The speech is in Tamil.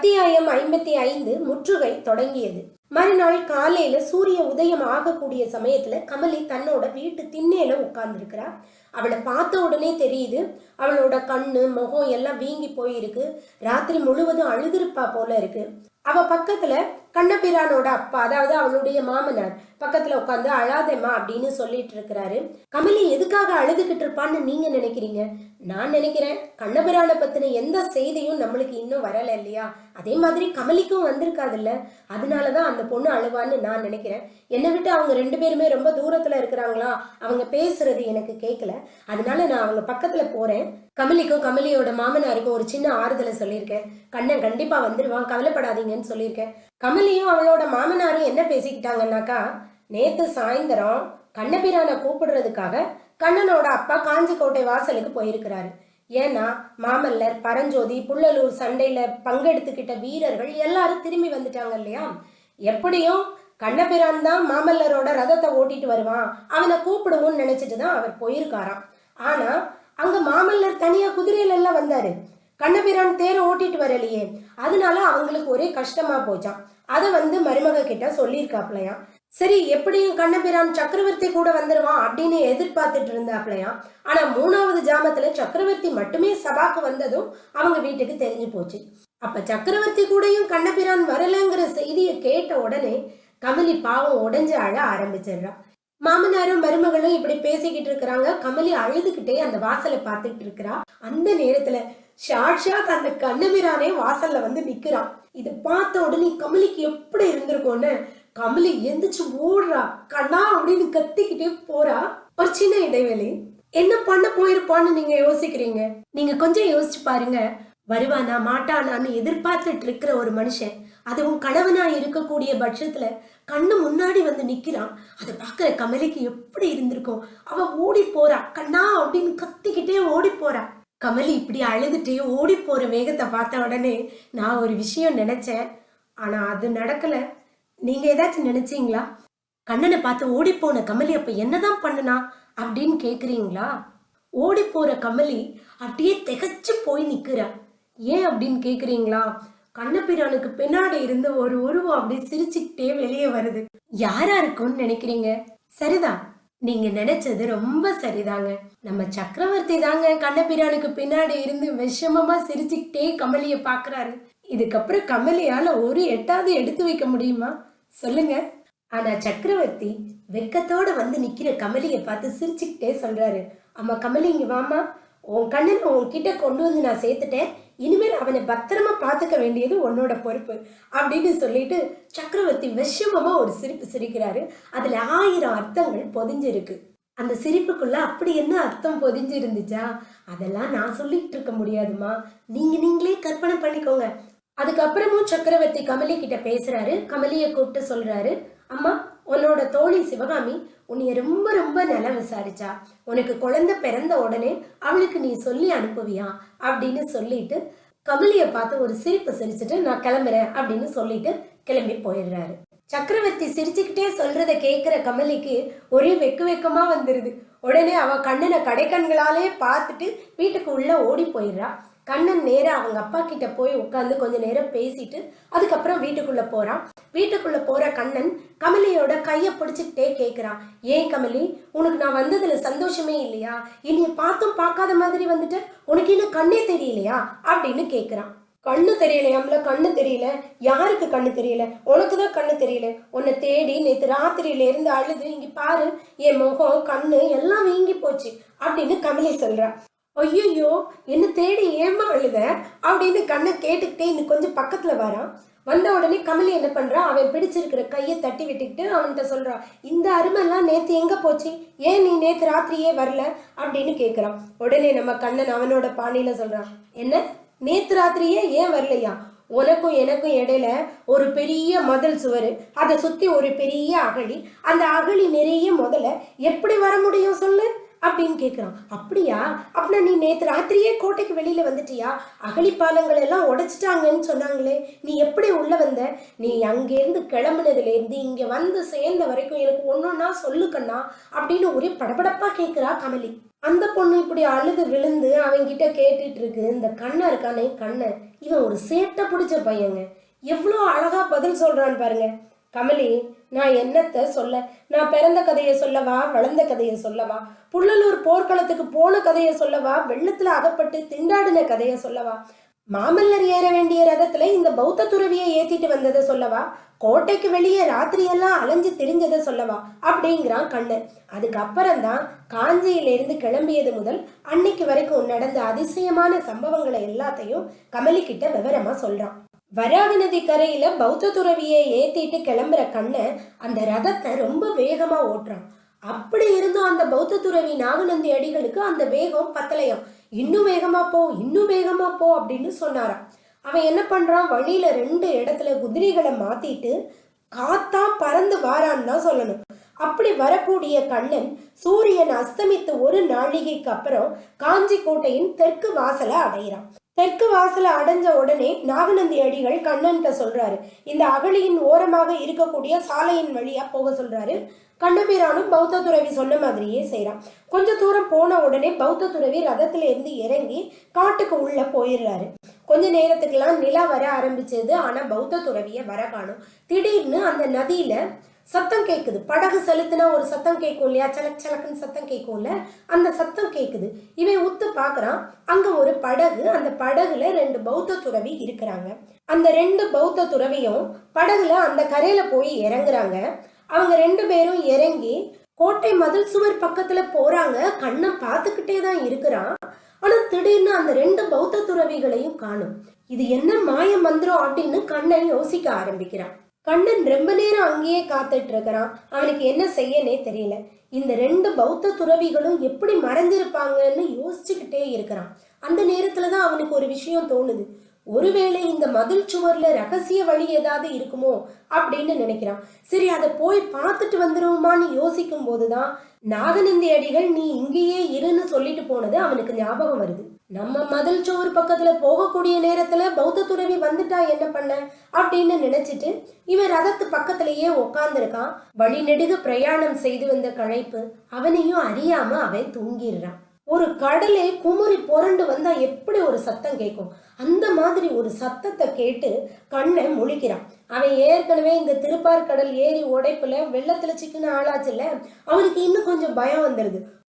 அத்தியாயம் ஐம்பத்தி ஐந்து முற்றுகை தொடங்கியது. மறுநாள் காலையில சூரிய உதயம் ஆகக்கூடிய சமயத்துல கமலி தன்னோட வீட்டு திண்ணையில உட்கார்ந்துருக்கிறா அவளை பார்த்த உடனே தெரியுது அவளோட கண்ணு முகம் எல்லாம் வீங்கி போயிருக்கு. ராத்திரி முழுவதும் அழுதுருப்பா போல இருக்கு. அவ பக்கத்துல கண்ணபிரானோட அப்பா அதாவது அவளுடைய மாமனார் பக்கத்துல உட்காந்து அழாதேம்மா அப்படின்னு சொல்லிட்டு இருக்கிறாரு. கமலி எதுக்காக அழுதுகிட்டு இருப்பான்னு நீங்க நினைக்கிறீங்க? நான் நினைக்கிறேன் கண்ணபிரானை பத்தின எந்த செய்தியும் நம்மளுக்கு இன்னும் வரலை இல்லையா? அதே மாதிரி கமலிக்கும் வந்திருக்காதுல்ல. அதனாலதான் அந்த பொண்ணு அழுவான்னு நான் நினைக்கிறேன். என்னை விட்டு அவங்க ரெண்டு பேருமே ரொம்ப தூரத்துல இருக்கிறாங்களா? அவங்க பேசுறது எனக்கு கேட்கல அதனால நான் அவங்க பக்கத்துல போறேன். கமலிக்கும் கமலியோட மாமனாருக்கும் ஒரு சின்ன ஆறுதலை சொல்லியிருக்கேன். கண்ணன் கண்டிப்பா வந்துடுவான் கவலைப்படாதீங்கன்னு சொல்லியிருக்கேன். கமலியும் அவளோட மாமனாரும் என்ன பேசிக்கிட்டாங்கன்னாக்கா நேத்து சாயந்தரம் கண்ணபிரானை கூப்பிடுறதுக்காக கண்ணனோட அப்பா காஞ்சிக்கோட்டை வாசலுக்கு போயிருக்கிறாரு. ஏன்னா மாமல்லர் பரஞ்சோதி புள்ளலூர் சண்டையில பங்கெடுத்துக்கிட்ட வீரர்கள் எல்லாரும் திரும்பி வந்துட்டாங்க இல்லையா? எப்படியும் கண்ணபிரான் தான் மாமல்லரோட ரதத்தை ஓட்டிட்டு வருவான். அவனை கூப்பிடுவோம்னு நினைச்சிட்டு தான் அவர் போயிருக்காராம். ஆனா அங்க மாமல்லர் தனியா குதிரையில எல்லாம் வந்தாரு. கண்ணபிரான் தேரை ஓட்டிட்டு வரலையே. அதனால அவங்களுக்கு ஒரே கஷ்டமா போச்சாம். அதை வந்து மருமக கிட்ட சொல்லியிருக்காப்லையாம். சரி எப்படியும் கண்ணபிரான் சக்கரவர்த்தி கூட வந்துருவான் அப்படின்னு எதிர்பார்த்துட்டு இருந்தாப்லையா? ஆனா மூணாவது ஜாமத்துல சக்கரவர்த்தி மட்டுமே சபாக்கு வந்ததும் அவங்க வீட்டுக்கு தெரிஞ்சு போச்சு. அப்ப சக்கரவர்த்தி கூடயும் கண்ணபிரான் வரலங்கிற செய்தியை கேட்ட உடனே கமலி பாவம் உடைஞ்சு அழ ஆரம்பிச்சிடுறா. மாமனாரும் மருமகளும் இப்படி பேசிக்கிட்டு இருக்கிறாங்க. கமலி அழுதுகிட்டே அந்த வாசலை பார்த்துட்டு இருக்கிறா. அந்த நேரத்துல சாட்சாத் அந்த கண்ணபிரானே வாசல்ல வந்து நிக்கிறான். இதை பார்த்த உடனே கமலிக்கு எப்படி இருந்திருக்கும்னு கமலி எந்திரிச்சு ஓடுறா. கண்ணா அப்படின்னு கத்திக்கிட்டே போறா. ஒரு சின்ன இடைவெளி என்ன பண்ண போயிருப்பான்னு நீங்க யோசிக்கிறீங்க? நீங்க கொஞ்சம் யோசிச்சு பாருங்க. வருவானா மாட்டானான்னு எதிர்பார்த்துட்டு இருக்கிற ஒரு மனுஷன் அதுவும் கணவனா இருக்கக்கூடிய பட்சத்துல கண்ணு முன்னாடி வந்து நிக்கிறான். அதை பார்க்குற கமலிக்கு எப்படி இருந்திருக்கும்? அவ ஓடி போறா. கண்ணா அப்படின்னு கத்திக்கிட்டே ஓடி போறா. கமலி இப்படி அழுதுட்டே ஓடி போற வேகத்தை பார்த்த உடனே நான் ஒரு விஷயம் நினைச்சேன். ஆனா அது நடக்கல. நீங்க ஏதாச்சும் நினைச்சீங்களா? கண்ணனை பார்த்து ஓடி போன கமலி அப்ப என்னதான் பண்ணுனா அப்படின்னு கேக்குறீங்களா? ஓடி போற கமலி அப்படியே திகச்சு போய் நிக்கிறா. ஏன் அப்படின்னு கேக்குறீங்களா? கண்ணபிரானுக்கு பின்னாடி இருந்து ஒரு உருவம் அப்படியே சிரிச்சுக்கிட்டே வெளியே வருது. யாரா இருக்கும்னு நினைக்கிறீங்க? சரிதான். நீங்க நினைச்சது ரொம்ப சரிதாங்க. நம்ம சக்கரவர்த்தி தாங்க கண்ணபிரானுக்கு பின்னாடி இருந்து விஷமமா சிரிச்சுக்கிட்டே கமலிய பாக்குறாரு. இதுக்கப்புறம் கமலியால ஒரு எட்டாவது எடுத்து வைக்க முடியுமா? சொல்லுங்க. ஆனா சக்கரவர்த்தி வெக்கத்தோட வந்து நிக்கிற கமலிய பார்த்து சிரிச்சுக்கிட்டே சொல்றாரு. அம்மா கமலி இங்க வாமா உன் கண்ணனை உன்கிட்ட கொண்டு வந்து நான் சேர்த்துட்டேன். இனிமேல் அவனை பத்திரமா பார்த்துக்க வேண்டியது உன்னோட பொறுப்பு. அப்படின்னு சொல்லிட்டு சக்கரவர்த்தி விஷமமா ஒரு சிரிப்பு சிரிக்கிறாரு. அதுல ஆயிரம் அர்த்தங்கள் பொதிஞ்சிருக்கு. அந்த சிரிப்புக்குள்ள அப்படி என்ன அர்த்தம் பொதிஞ்சு இருந்துச்சா அதெல்லாம் நான் சொல்லிட்டு இருக்க முடியாதுமா நீங்க நீங்களே கற்பனை பண்ணிக்கோங்க. அதுக்கப்புறமும் சக்கரவர்த்தி கமலி கிட்ட பேசுறாரு. கமலிய கூப்பிட்டு சொல்றாரு அம்மா உன்னோட தோழி சிவகாமி உன்னைய ரொம்ப ரொம்ப நல்லா விசாரிச்சா. உனக்கு குழந்தை பிறந்த உடனே அவளுக்கு நீ சொல்லி அனுப்புவியா? அப்படின்னு சொல்லிட்டு கமலிய பார்த்து ஒரு சிரிப்பு சிரிச்சுட்டு நான் கிளம்புறேன் அப்படின்னு சொல்லிட்டு கிளம்பி போயிடுறாரு. சக்கரவர்த்தி சிரிச்சுக்கிட்டே சொல்றத கேட்குற கமலிக்கு ஒரே வெக்கு வெக்கமா வந்துருது. உடனே அவ கண்ணனை கடைக்கண்களாலே பார்த்துட்டு வீட்டுக்கு உள்ள ஓடி போயிடுறா. கண்ணன் நேராக அவங்க அப்பா கிட்ட போய் உட்காந்து கொஞ்ச நேரம் பேசிட்டு அதுக்கப்புறம் வீட்டுக்குள்ள போறான். வீட்டுக்குள்ள போற கண்ணன் கமலியோட கையை பிடிச்சிக்கிட்டே கேட்குறான் ஏன் கமலி உனக்கு நான் வந்ததுல சந்தோஷமே இல்லையா? இனி பார்த்தும் பார்க்காத மாதிரி வந்துட்டு? உனக்கு இன்னும் கண்ணே தெரியலையா? அப்படின்னு கேட்குறான் கண்ணு தெரியலையாம்ல கண்ணு தெரியல. யாருக்கு கண்ணு தெரியல? உனக்கு தான் கண்ணு தெரியல. உன்னை தேடி நேற்று ராத்திரியில இருந்து அழுது இங்க பாரு என் முகம் கண்ணு எல்லாம் வீங்கி போச்சு அப்படின்னு கமலி சொல்றா. ஐயோ என்ன தேடி ஏமா அழுத அப்படின்னு கண்ணை கேட்டுக்கிட்டே இன்னும் கொஞ்சம் பக்கத்துல வரான். வந்த உடனே கமலி என்ன பண்ணுறான் அவன் பிடிச்சிருக்கிற கையை தட்டி விட்டுக்கிட்டு அவன்கிட்ட சொல்கிறான் இந்த அருமெல்லாம் நேத்து எங்க போச்சு? ஏன் நீ நேத்து ராத்திரியே வரல? அப்படின்னு கேக்குறான். உடனே நம்ம கண்ணன் அவனோட பாணியில சொல்றான் என்ன? நேத்து ராத்திரியே ஏன் வரலையா? உனக்கும் எனக்கும் இடையில ஒரு பெரிய மதில் சுவர். அதை சுத்தி ஒரு பெரிய அகழி. அந்த அகழி நிறைய முதல்ல எப்படி வர முடியும் சொல்லு? அப்படின்னு கேட்குறான் அப்படியா? அப்படின்னா நீ நேற்று ராத்திரியே கோட்டைக்கு வெளியில் வந்துட்டியா? அகழிப்பாலங்கள் எல்லாம் உடைச்சிட்டாங்கன்னு சொன்னாங்களே. நீ எப்படி உள்ள வந்த? நீ அங்கேருந்து கிளம்புனதுலேருந்து இங்கே வந்து சேர்ந்த வரைக்கும் எனக்கு ஒன்றொன்னா சொல்லுக்கண்ணா அப்படின்னு ஒரே படபடப்பாக கேட்குறா கமலி. அந்த பொண்ணு இப்படி அழுது விழுந்து அவங்கிட்ட கேட்டுட்டு இருக்கு இந்த கண்ணை இருக்கானே கண்ணன் இவன் ஒரு சேட்டை பிடிச்ச பையங்க. எவ்வளோ அழகாக பதில் சொல்கிறான்னு பாருங்கள் கமலி நான் என்னத்த சொல்ல? நான் பிறந்த கதையை சொல்லவா? வளர்ந்த கதையை சொல்லவா? புள்ளலூர் போர்க்களத்துக்கு போன கதையை சொல்லவா? வெள்ளத்துல அகப்பட்டு திண்டாடின கதையை சொல்லவா? மாமல்லர் ஏற வேண்டிய ரதத்துல இந்த பௌத்த துறவியை ஏத்திட்டு வந்ததை சொல்லவா? கோட்டைக்கு வெளியே ராத்திரியெல்லாம் அலைஞ்சு தெரிஞ்சதை சொல்லவா? அப்படிங்கிறான் கண்ணன். அதுக்கப்புறம் தான் காஞ்சியிலிருந்து கிளம்பியது முதல் அன்னைக்கு வரைக்கும் நடந்த அதிசயமான சம்பவங்களை எல்லாத்தையும் கமலிக்கிட்ட விவரமா சொல்றான். வராக நதி கரையில பௌத்த துறவியை ஏத்திட்டு கிளம்புற கண்ணை அந்த ரதத்தை ரொம்ப வேகமா ஓட்டுறான். அப்படி இருந்தும் அந்த பௌத்த துறவி நாகநந்தி அடிகளுக்கு அந்த வேகம் பத்தலையாம். இன்னும் வேகமா போ இன்னும் வேகமா போ அப்படின்னு சொன்னாராம். அவன் என்ன பண்றான்? வழியில ரெண்டு இடத்துல குதிரைகளை மாத்திட்டு காத்தா பறந்து வாரான்னு தான் சொல்லணும். அப்படி வரக்கூடிய கண்ணன் சூரியன் அஸ்தமித்து ஒரு நாழிகைக்கு அப்புறம் காஞ்சி கோட்டையின் தெற்கு வாசலை அடைகிறான். தெற்கு வாசலை அடைஞ்ச உடனே நாகநந்தி அடிகள் கண்ணன்கிட்ட சொல்றாரு. இந்த அகழியின் ஓரமாக இருக்கக்கூடிய சாலையின் வழியா போக சொல்றாரு. கண்ணபிரானும் பௌத்த துறவி சொன்ன மாதிரியே செய்கிறான் கொஞ்ச தூரம் போன உடனே பௌத்த துறவி ரதத்துல இருந்து இறங்கி காட்டுக்கு உள்ள போயிடுறாரு. கொஞ்ச நேரத்துக்கெல்லாம் நிலா வர ஆரம்பிச்சது. ஆனா பௌத்த துறவிய வர காணும் திடீர்னு அந்த நதியில சத்தம் கேட்குது படகு செலுத்தினா ஒரு சத்தம் கேட்கும் இல்லையா? சலக் சலக்குன்னு சத்தம் கேட்கும்ல அந்த சத்தம் கேட்குது இவன் உத்து பார்க்குறான் அங்க ஒரு படகு அந்த படகுல ரெண்டு பௌத்த துறவி இருக்கிறாங்க. அந்த ரெண்டு பௌத்த துறவியும் படகுல அந்த கரையில போய் இறங்குறாங்க. அவங்க ரெண்டு பேரும் இறங்கி கோட்டை மதில் சுவர் பக்கத்துல போறாங்க. கண்ணை பார்த்துக்கிட்டே தான் இருக்கிறான். ஆனா திடீர்னு அந்த ரெண்டு பௌத்த துறவிகளையும் காணும். இது என்ன மாய மந்திரம் அப்படின்னு கண்ணை யோசிக்க ஆரம்பிக்கிறான். கண்ணன் ரொம்ப நேரம் அங்கேயே காத்துட்டு இருக்கிறான் அவனுக்கு என்ன செய்யனே தெரியல. இந்த ரெண்டு பௌத்த துறவிகளும் எப்படி மறைஞ்சிருப்பாங்கன்னு யோசிச்சுக்கிட்டே இருக்கிறான். அந்த நேரத்துல தான் அவனுக்கு ஒரு விஷயம் தோணுது. ஒருவேளை இந்த மதில் சுவர்ல ரகசிய வழி ஏதாவது இருக்குமோ அப்படின்னு நினைக்கிறான். சரி அதை போய் பார்த்துட்டு வந்துருவோமான்னு யோசிக்கும் போதுதான் நாகநந்தி அடிகள் நீ இங்கேயே இருன்னு சொல்லிட்டு போனது அவனுக்கு ஞாபகம் வருது. நம்ம மதில் சோறு பக்கத்துல போகக்கூடிய நேரத்துல பௌத்த துறவி வந்துட்டா என்ன பண்ண? அப்படின்னு நினைச்சிட்டு இவன் ரதத்து பக்கத்திலேயே உக்காந்துருக்கான். வழி நெடுக பிரயாணம் செய்து வந்த களைப்பு அவனையும் அறியாம அவன் தூங்கிடுறான். ஒரு கடலே குமுறி புரண்டு வந்தா எப்படி ஒரு சத்தம் கேட்கும்? அந்த மாதிரி ஒரு சத்தத்தை கேட்டு கண்ணை முழிக்கிறான். அவன் ஏற்கனவே இந்த திருப்பார்கடல் ஏரி உடைப்புல வெள்ளத்துல சிக்கின ஆளாச்சுல்ல? அவனுக்கு இன்னும் கொஞ்சம் பயம் வந்துடுது